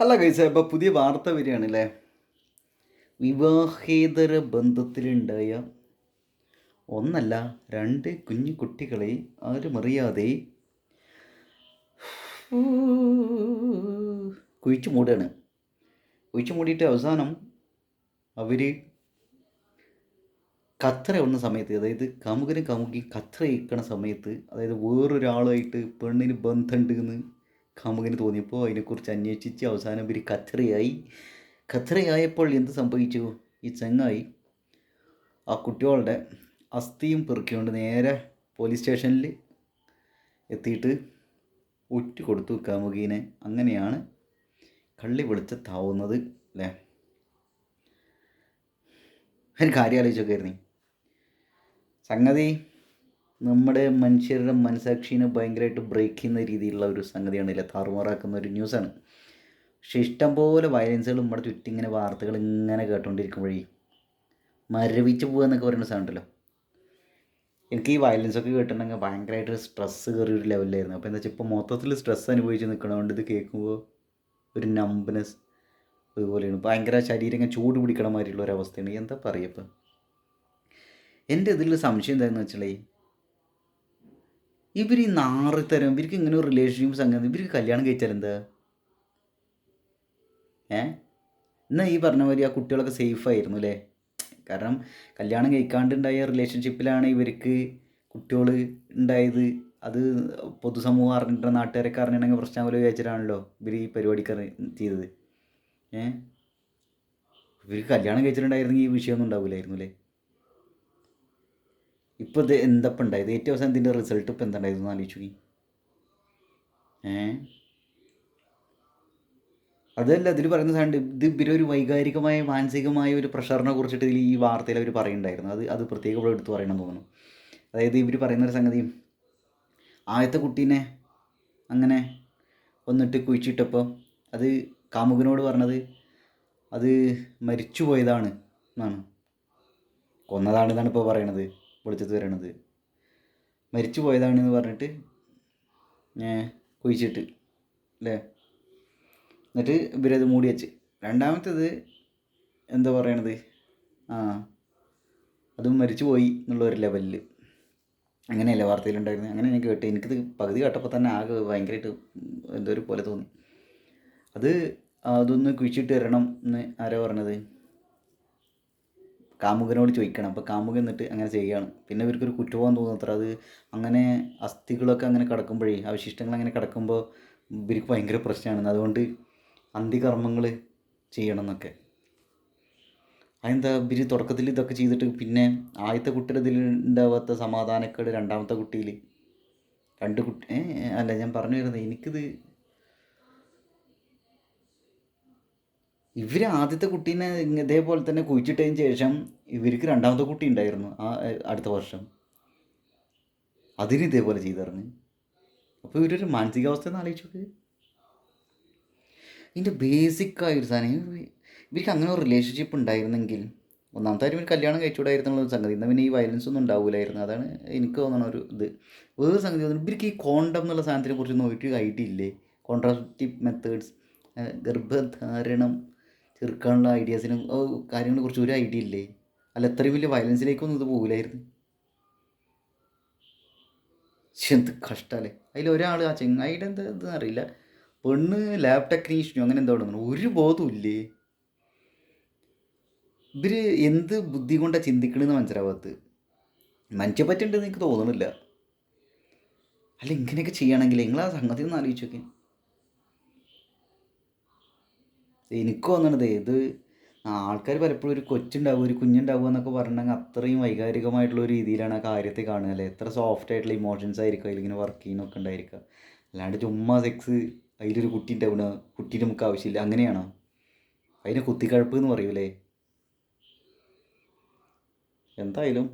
അല്ല കഴിച്ച അപ്പോൾ പുതിയ വാർത്ത വരികയാണ് അല്ലേ വിവാഹേതര ബന്ധത്തിലുണ്ടായ ഒന്നല്ല രണ്ട് കുഞ്ഞു കുട്ടികളെ ആരുമറിയാതെ കുഴിച്ചു മൂടുകയാണ്. കുഴിച്ചു മൂടിയിട്ട് അവസാനം അവർ കത്ര ഉണ്ണ സമയത്ത് അതായത് കാമുകനും കാമുകി കത്ര ഇരിക്കണ സമയത്ത് അതായത് വേറൊരാളുമായിട്ട് പെണ്ണിന് ബന്ധമുണ്ട് എന്ന് കാമുകന് തോന്നിയപ്പോൾ അതിനെക്കുറിച്ച് അന്വേഷിച്ച് അവസാനം ഇവർ കത്രയായി കത്രയായപ്പോൾ എന്ത് സംഭവിച്ചു? ഈ ചങ്ങായി ആ കുട്ടികളുടെ അസ്ഥിയും പെറുക്കിക്കൊണ്ട് നേരെ പോലീസ് സ്റ്റേഷനിൽ എത്തിയിട്ട് ഒറ്റ കൊടുത്തു കാമുകീനെ അങ്ങനെയാണ് കള്ളി വെളിച്ചത്താവുന്നത് അല്ലേ? അതിന് കാര്യം ആലോചിച്ചൊക്കെയായിരുന്നു സംഗതി നമ്മുടെ മനുഷ്യരുടെ മനസാക്ഷീനെ ഭയങ്കരമായിട്ട് ബ്രേക്ക് ചെയ്യുന്ന രീതിയിലുള്ള ഒരു സംഗതിയാണ് ഇല്ല? താറുമാറാക്കുന്ന ഒരു ന്യൂസാണ് പക്ഷെ ഇഷ്ടംപോലെ വയലൻസുകൾ നമ്മുടെ ചുറ്റും ഇങ്ങനെ വാർത്തകൾ ഇങ്ങനെ കേട്ടുകൊണ്ടിരിക്കുമ്പോഴേ മരവിച്ച് പോകുക എന്നൊക്കെ പറയുന്ന സാധനമുണ്ടല്ലോ. എനിക്ക് ഈ വയലൻസ് ഒക്കെ കേട്ടിട്ടുണ്ടെങ്കിൽ ഭയങ്കരമായിട്ട് സ്ട്രെസ്സ് കയറിയ ഒരു ലെവലിലായിരുന്നു അപ്പോൾ എന്താ വെച്ചാൽ ഇപ്പോൾ മൊത്തത്തിൽ സ്ട്രെസ് അനുഭവിച്ച് നിൽക്കണതുകൊണ്ട് ഇത് കേൾക്കുമ്പോൾ ഒരു നമ്പനെസ് അതുപോലെയാണ് ഭയങ്കര ശരീരം ഇങ്ങനെ ചൂട് പിടിക്കണ മാതിരിയുള്ള ഒരു അവസ്ഥയാണ്. എന്താ പറയുക ഇപ്പം? എന്റെ ഇതിൽ സംശയം എന്താണെന്ന് വെച്ചാലേ ഇവർ ഈ നാറിത്തരം ഇവർക്ക് ഇങ്ങനെ ഒരു റിലേഷൻഷിപ്പ് സംഗതി ഇവർക്ക് കല്യാണം കഴിച്ചാൽ എന്താ? ഏ? എന്നാൽ ഈ പറഞ്ഞ മാതിരി ആ കുട്ടികളൊക്കെ സേഫ് ആയിരുന്നു അല്ലേ? കാരണം കല്യാണം കഴിക്കാണ്ടുണ്ടായ റിലേഷൻഷിപ്പിലാണ് ഇവർക്ക് കുട്ടികൾ ഉണ്ടായത്. അത് പൊതുസമൂഹം അറിഞ്ഞിട്ട് നാട്ടുകാരൊക്കെ അറിഞ്ഞിട്ടുണ്ടെങ്കിൽ പ്രശ്നമാകുമല്ലോ വിചാരിച്ചിട്ടാണല്ലോ ഇവർ ഈ പരിപാടിക്ക് ചെയ്തത് ഏ? ഇവർക്ക് കല്യാണം കഴിച്ചിട്ടുണ്ടായിരുന്നെങ്കിൽ ഈ വിഷയമൊന്നും ഉണ്ടാവില്ലായിരുന്നു അല്ലേ? ഇപ്പോൾ ഇത് എന്തപ്പം ഉണ്ടായത്? ഏറ്റവും അവസാനം ഇതിന്റെ റിസൾട്ട് ഇപ്പോൾ എന്താ ഉണ്ടായിരുന്നു ആലോചിച്ചു ഏ? അതല്ല ഇതിൽ പറയുന്ന സാധനം ഇത് ഇവരൊരു വൈകാരികമായ മാനസികമായ ഒരു പ്രഷറിനെ കുറിച്ചിട്ട് ഇതിൽ ഈ വാർത്തയിൽ അവർ പറയുന്നുണ്ടായിരുന്നു. അത് അത് പ്രത്യേകം ഇവിടെ എടുത്ത് പറയണം തോന്നുന്നു. അതായത് ഇവർ പറയുന്നൊരു സംഗതി ആദ്യത്തെ കുട്ടീനെ അങ്ങനെ ഒന്നിട്ട് കുഴിച്ചിട്ടപ്പോൾ അത് കാമുകനോട് പറഞ്ഞത് അത് മരിച്ചു പോയതാണ് എന്നാണ്. കൊന്നതാണെന്നാണ് ഇപ്പോൾ പറയണത്. വെളിച്ചത്ത് വരണത്. മരിച്ചു പോയതാണെന്ന് പറഞ്ഞിട്ട് ഞാൻ കുഴിച്ചിട്ട് അല്ലേ എന്നിട്ട് ഇവരത് മൂടി വെച്ച്. രണ്ടാമത്തേത് എന്താ പറയണത്? ആ അതും മരിച്ചു പോയി എന്നുള്ള ഒരു ലെവലിൽ അങ്ങനെയല്ലേ വാർത്തയിലുണ്ടായിരുന്നത് അങ്ങനെ ഞാൻ കേട്ട്. എനിക്കിത് പകുതി കേട്ടപ്പോൾ തന്നെ ആകെ ഭയങ്കരമായിട്ട് എന്തോ ഒരു പോലെ തോന്നി. അത് അതൊന്ന് കുഴിച്ചിട്ട് തരണം എന്ന് ആരാ പറഞ്ഞത്? കാമുകനോട് ചോദിക്കണം. അപ്പോൾ കാമുകൻ എന്നിട്ട് അങ്ങനെ ചെയ്യുകയാണ് പിന്നെ ഇവർക്കൊരു കുറ്റബോധം തോന്നുന്നത്ര അത് അങ്ങനെ അസ്ഥികളൊക്കെ അങ്ങനെ കിടക്കുമ്പോഴേ അവശിഷ്ടങ്ങൾ അങ്ങനെ കിടക്കുമ്പോൾ ഇവർക്ക് ഭയങ്കര പ്രശ്നമാണ് അതുകൊണ്ട് അന്ത്യകർമ്മങ്ങൾ ചെയ്യണം എന്നൊക്കെ അതെന്താ ഇവർ തുടക്കത്തിൽ ഇതൊക്കെ ചെയ്തിട്ട് പിന്നെ ആദ്യത്തെ കുട്ടിയുടെ ഇതിൽ ഉണ്ടാവാത്ത സമാധാനക്കേട് രണ്ടാമത്തെ കുട്ടിയിൽ. രണ്ട് കുട്ടി അല്ല ഞാൻ പറഞ്ഞു വരുന്നത് എനിക്കിത് ഇവർ ആദ്യത്തെ കുട്ടീനെ ഇതേപോലെ തന്നെ കുഴിച്ചിട്ടതിന് ശേഷം ഇവർക്ക് രണ്ടാമത്തെ കുട്ടി ഉണ്ടായിരുന്നു ആ അടുത്ത വർഷം. അതിന് ഇതേപോലെ ചെയ്തറിഞ്ഞ്. അപ്പോൾ ഇവരൊരു മാനസികാവസ്ഥ എന്ന് ആലോചിച്ചു ഇതിന്റെ ബേസിക്കായ ഒരു സാധനം ഇവർക്ക് അങ്ങനെ ഒരു റിലേഷൻഷിപ്പ് ഉണ്ടായിരുന്നെങ്കിൽ ഒന്നാമത്തെ കാര്യം ഒരു കല്യാണം കഴിച്ചുകൂടായിരുന്നുള്ള സംഗതി. എന്നാൽ പിന്നെ ഈ വയലൻസ് ഒന്നും ഉണ്ടാവില്ലായിരുന്നു അതാണ് എനിക്ക് തോന്നുന്ന ഒരു ഇത്. വേറൊരു സംഗതി ഇവർക്ക് ഈ കോണ്ടം എന്നുള്ള സാധനത്തിനെ കുറിച്ചൊന്നും ഒരു ഐഡിയ ഇല്ലേ? കോൺട്രാസെപ്റ്റീവ് മെത്തേഡ്സ് ഗർഭധാരണം ചെറുക്കാനുള്ള ഐഡിയാസിനും കുറിച്ച് ഒരു ഐഡിയ ഇല്ലേ? അല്ല അത്രയും വലിയ വയലൻസിലേക്കൊന്നും ഇത് പോകില്ലായിരുന്നു എന്ത് കഷ്ടമല്ലേ ഒരാൾ ആ ചെങ്ങായിയുടെ എന്താ ഇതെന്ന് അറിയില്ല. പെണ്ണ് ലാബ് ടെക്നീഷ്യനോ അങ്ങനെ എന്തോ ഒരു ബോധവും ഇല്ലേ? ഇവർ എന്ത് ബുദ്ധി കൊണ്ടാണ് ചിന്തിക്കണമെന്ന് മനസ്സിലാവാത്തത് മനുഷ്യ പറ്റുണ്ടെന്ന് എനിക്ക് തോന്നണില്ല. അല്ല ഇങ്ങനെയൊക്കെ ചെയ്യണമെങ്കിൽ നിങ്ങൾ ആ സംഗതി ഒന്ന് ആലോചിച്ച് നോക്കി എനിക്ക് തോന്നണത് ഇത് ആൾക്കാർ പലപ്പോഴും ഒരു കൊച്ചുണ്ടാവുക ഒരു കുഞ്ഞുണ്ടാവുക എന്നൊക്കെ പറഞ്ഞിട്ടുണ്ടെങ്കിൽ അത്രയും വൈകാരികമായിട്ടുള്ള ഒരു രീതിയിലാണ് ആ കാര്യത്തെ കാണുക അല്ലേ? എത്ര സോഫ്റ്റ് ആയിട്ടുള്ള ഇമോഷൻസ് ആയിരിക്കും അതിലിങ്ങനെ വർക്ക് ചെയ്യുന്നൊക്കെ ഉണ്ടായിരിക്കുക. അല്ലാണ്ട് ചുമ്മാ സെക്സ് അതിലൊരു കുട്ടി ഉണ്ടാവണ കുട്ടി നമുക്ക് ആവശ്യമില്ല അങ്ങനെയാണോ? അതിനെ കുത്തിക്കഴപ്പ് എന്ന് പറയൂലേ? എന്തായാലും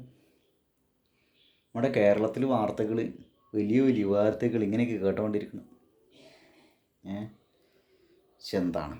നമ്മുടെ കേരളത്തിൽ വാർത്തകൾ വലിയ വലിയ വാർത്തകൾ ഇങ്ങനെയൊക്കെ കേട്ടുകൊണ്ടിരിക്കണം ഏ എന്താണ്?